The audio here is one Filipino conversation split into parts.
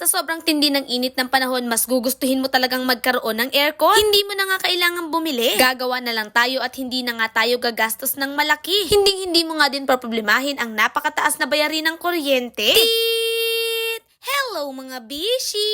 Sa sobrang tindi ng init ng panahon, mas gugustuhin mo talagang magkaroon ng aircon? Hindi mo na nga kailangan bumili. Gagawa na lang tayo at hindi na nga tayo gagastos ng malaki. Hindi hindi mo nga din problemahin ang napakataas na bayarin ng kuryente. Tiit! Hello mga bishi!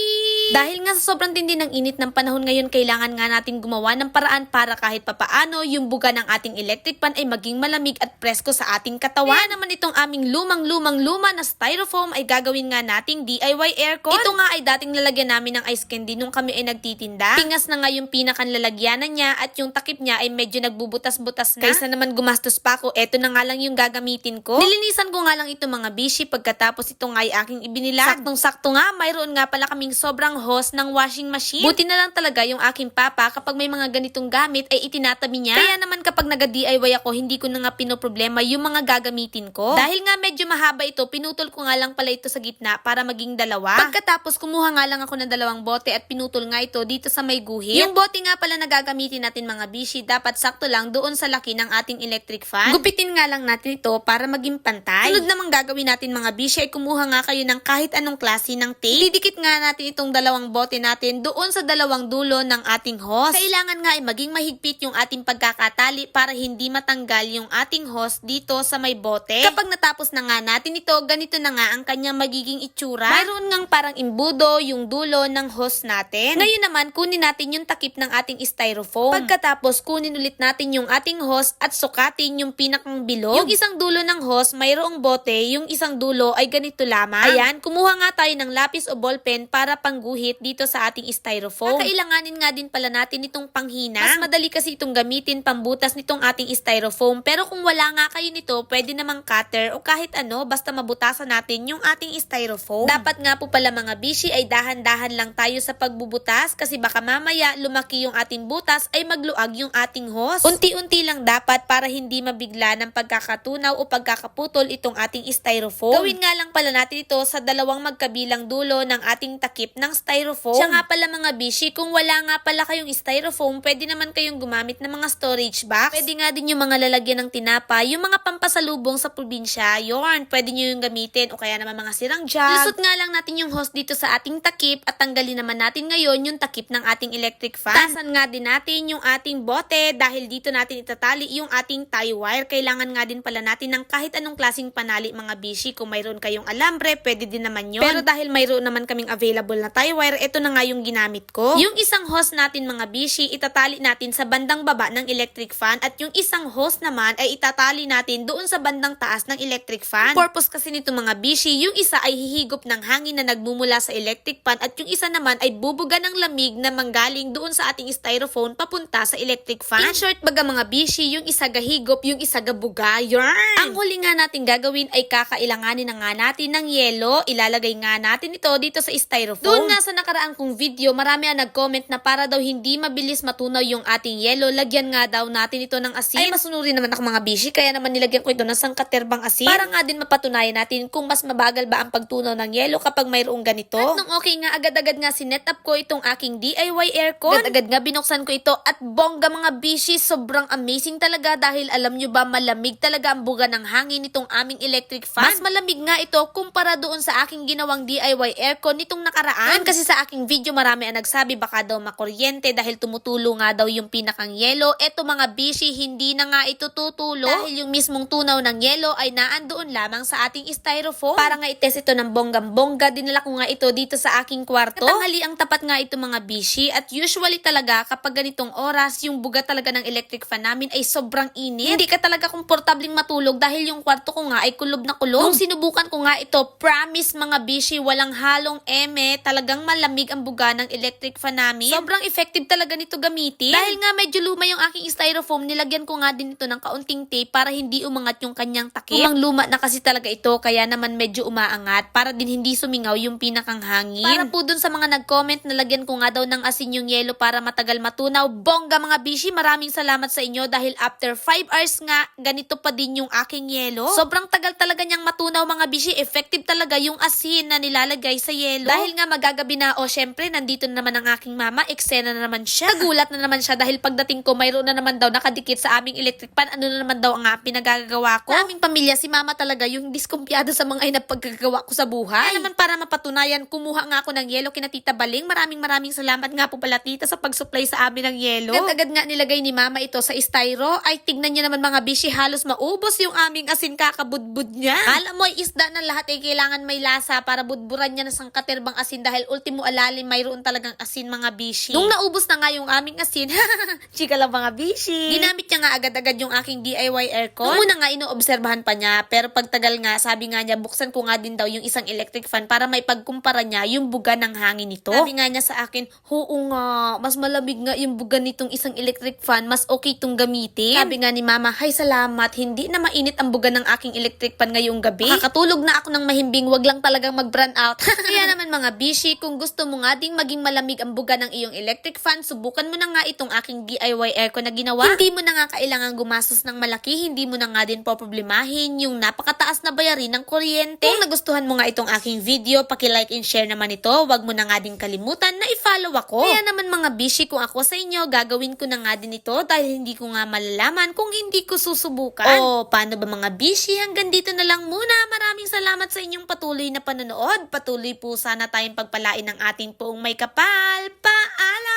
Dahil nga sa sobrang tindi ng init ng panahon ngayon, kailangan nga natin gumawa ng paraan para kahit papaano yung buga ng ating electric pan ay maging malamig at presko sa ating katawan. Kaya naman itong aming lumang-lumang luma na styrofoam ay gagawin nga nating DIY aircon. Ito nga ay dating lalagyan namin ng ice candy nung kami ay nagtitinda. Pingas na nga yung pinakang lalagyanan niya at yung takip niya ay medyo nagbubutas-butas na. Kaysa naman gumastos pa ako, eto na nga lang yung gagamitin ko. Nilinisan ko nga lang ito mga bishi pagkatapos ito nga ay aking ibinilag. Saktong-sakto nga, mayroon nga pala kaming sobrang hose ng washing machine. Buti na lang talaga yung aking papa kapag may mga ganitong gamit ay itinatabi niya. Kaya naman kapag nag-DIY ako, hindi ko na nga pinoproblema yung mga gagamitin ko. Dahil nga medyo mahaba ito, pinutol ko nga lang pala ito sa gitna para maging dalawa. Pagkatapos, kumuha nga lang ako ng dalawang bote at pinutol nga ito dito sa may guhit. Yung bote nga pala na gagamitin natin mga bishi, dapat sakto lang doon sa laki ng ating electric fan. Gupitin nga lang natin ito para maging pantay. Sunod namang gagawin natin mga bishi ay kumuha nga kayo ng kahit anong klase ng tape. Didikit nga natin itong dalawang bote natin doon sa dalawang dulo ng ating hose. Kailangan nga ay maging mahigpit yung ating pagkakatali para hindi matanggal yung ating hose dito sa may bote. Kapag natapos na nga natin ito, ganito na nga ang kanyang magiging itsura. Mayroon ngang parang imbudo yung dulo ng hose natin. Ngayon naman, kunin natin yung takip ng ating styrofoam. Pagkatapos, kunin ulit natin yung ating hose at sukatin yung pinakang bilog. Yung isang dulo ng hose, mayroong bote. Yung isang dulo ay ganito lamang. Ayan, kumuha nga tayo ng lapis o ballpen para pangguhit dito sa ating styrofoam. Kakailanganin nga din pala natin itong panghina. Mas madali kasi itong gamitin pambutas nitong ating styrofoam. Pero kung wala nga kayo nito, pwede namang cutter o kahit ano, basta mabutasan natin yung ating styrofoam. Dapat nga po pala mga bishi ay dahan-dahan lang tayo sa pagbubutas kasi baka mamaya lumaki yung ating butas ay magluag yung ating hose. Unti-unti lang dapat para hindi mabigla ng pagkakatunaw o pagkakaputol itong ating styrofoam. Gawin nga lang pala natin ito sa dalawang magkabilang dulo ng ating takip ng styrofoam. Siya nga pala mga bishi, kung wala nga pala kayong styrofoam, pwede naman kayong gumamit ng mga storage box. Pwede nga din yung mga lalagyan ng tinapa, yung mga pampasalubong sa probinsya, yon pwede nyo yung gamitin o kaya naman mga sirang jug. Lusot nga lang natin yung hose dito sa ating takip at tanggalin naman natin ngayon yung takip ng ating electric fan. Tasan nga din natin yung ating bote dahil dito natin itatali yung ating tie wire. Kailangan nga din pala natin ng kahit anong klaseng panali mga bishi. Kung mayroon kayong alambre, pwede din naman yun. Pero dahil mayroon naman kaming available na tie wire, ito na nga yung ginamit ko. Yung isang hose natin mga bishi, itatali natin sa bandang baba ng electric fan at yung isang hose naman ay itatali natin doon sa bandang taas ng electric fan. Purpose kasi nito mga bishi, yung isa ay hihigop ng hangin na nagmumula sa electric fan at yung isa naman ay bubuga ng lamig na manggaling doon sa ating styrofoam papunta sa electric fan. In short, baga mga bishi, yung isa gahigop, yung isa gabuga, yarn! Ang huli nga natin gagawin ay kakailanganin na nga natin ng yelo, ilalagay nga natin ito dito sa styrofoam. Doon nga sa nakaraan kong video, marami ang nag-comment na para daw hindi mabilis matunaw yung ating yelo, lagyan nga daw natin ito ng asin. Ay, masunuri naman ako mga bishi, kaya naman nilagyan ko ito ng sangkaterbang asin. Para nga din mapatunayan natin kung mas mabagal ba ang pagtunaw ng yelo kapag mayroong ganito. At nung okay nga, agad-agad nga sinet up ko itong aking DIY aircon. Agad-agad nga binuksan ko ito at bongga mga bishi, sobrang amazing talaga dahil alam nyo ba malamig talaga ang buga ng hangin nitong aming electric fan. Mas malamig nga ito kumpara doon sa aking ginawang DIY aircon nitong nakaraan. Kasi sa aking video marami ang nagsabi baka daw makuryente dahil tumutulo nga daw yung pinakang yelo. Eto mga bishi, hindi na nga ito tutulo dahil yung mismong tunaw ng yelo ay naandoon lamang sa ating styrofoam. Para nga itest ito ng bonggam-bongga, dinala ko nga ito dito sa aking kwarto. Katanghali ang tapat nga ito mga bishi at usually talaga kapag ganitong oras, yung buga talaga ng electric fan namin ay sobrang init. Hindi ka talaga komportabling matulog dahil yung kwarto ko nga ay kulob na kulob. Nung sinubukan ko nga ito, promise mga bishi, walang halong eme, talagang malamig ang buga ng electric fan namin. Sobrang effective talaga nito gamitin. Dahil nga medyo luma yung aking styrofoam, nilagyan ko nga din ito ng kaunting tape para hindi umangat yung kanyang takip. Lumang luma na kasi talaga ito, kaya naman medyo umaangat para din hindi sumingaw yung pinakang hangin. Para po dun sa mga nag-comment na lagyan ko nga daw ng asin yung yelo para matagal matunaw. Bongga mga bishi, maraming salamat sa inyo dahil after 5 hours nga, ganito pa din yung aking yelo. Sobrang tagal talaga niyang matunaw mga bishi. Effective talaga yung asin na nilalagay sa yelo. Dahil nga magagabi gabi na, o syempre, nandito na naman ang aking mama, eksena na naman siya. Nagulat na naman siya dahil pagdating ko, mayroon na naman daw nakadikit sa aming electric fan. Ano na naman daw ang pinagagawa ko? Sa aming pamilya, si mama talaga yung diskumpiyado sa mga inapagkagawa ko sa buhay. Kaya naman para mapatunayan, kumuha nga ako ng yelo kina Tita Baling. Maraming maraming salamat nga po pala tita sa pag-supply sa amin ng yelo. Agad-agad nga nilagay ni mama ito sa styro. Ay, tignan niyo naman mga bishi, halos maubos yung aming asin kakabudbud niya. Alam mo, isda ng lahat ay kailangan may lasa para budburan niya na sang katerbang asin dahil ultimo alalim mayroon talagang asin mga bishi. Nung naubos na nga yung aming asin, chika lang mga bishi. Ginamit niya nga agad-agad yung aking DIY aircon. Nung una nga inoobserbahan pa niya, pero pagtagal nga, sabi nga niya, buksan ko nga din daw yung isang electric fan para may pagkumpara niya yung buga ng hangin nito. Sabi nga niya sa akin, oo nga, mas malamig nga yung buga nitong isang electric fan, mas okay itong gamitin. Sabi nga ni mama, hay salamat, hindi na mainit ang buga ng aking electric fan ngayong gabi. Makakatulog na ako ng mahimbing, wag lang talagang mag-brand out. Kaya naman mga bishi, kung gusto mo nga ding maging malamig ang buga ng iyong electric fan, subukan mo na nga itong aking DIY aircon na ginawa. Hindi mo na nga kailangan gumastos ng malaki, hindi mo na nga din po problemahin yung napakataas na bayarin ng kuryente. Kung nagustuhan mo nga itong aking video, paki-like and share naman ito. Wag mo na nga din kalimutan na i-follow ako. Kaya naman mga bishi, kung ako sa inyo, gagawin ko na nga din ito dahil hindi ko nga malalaman kung hindi ko susubukan. O, paano ba mga bishi? Hanggang dito na lang muna. Maraming salamat sa inyong patuloy na panonood. Pagpatuloy po sana tayong pagpalain ng ating poong may kapal. Paalam!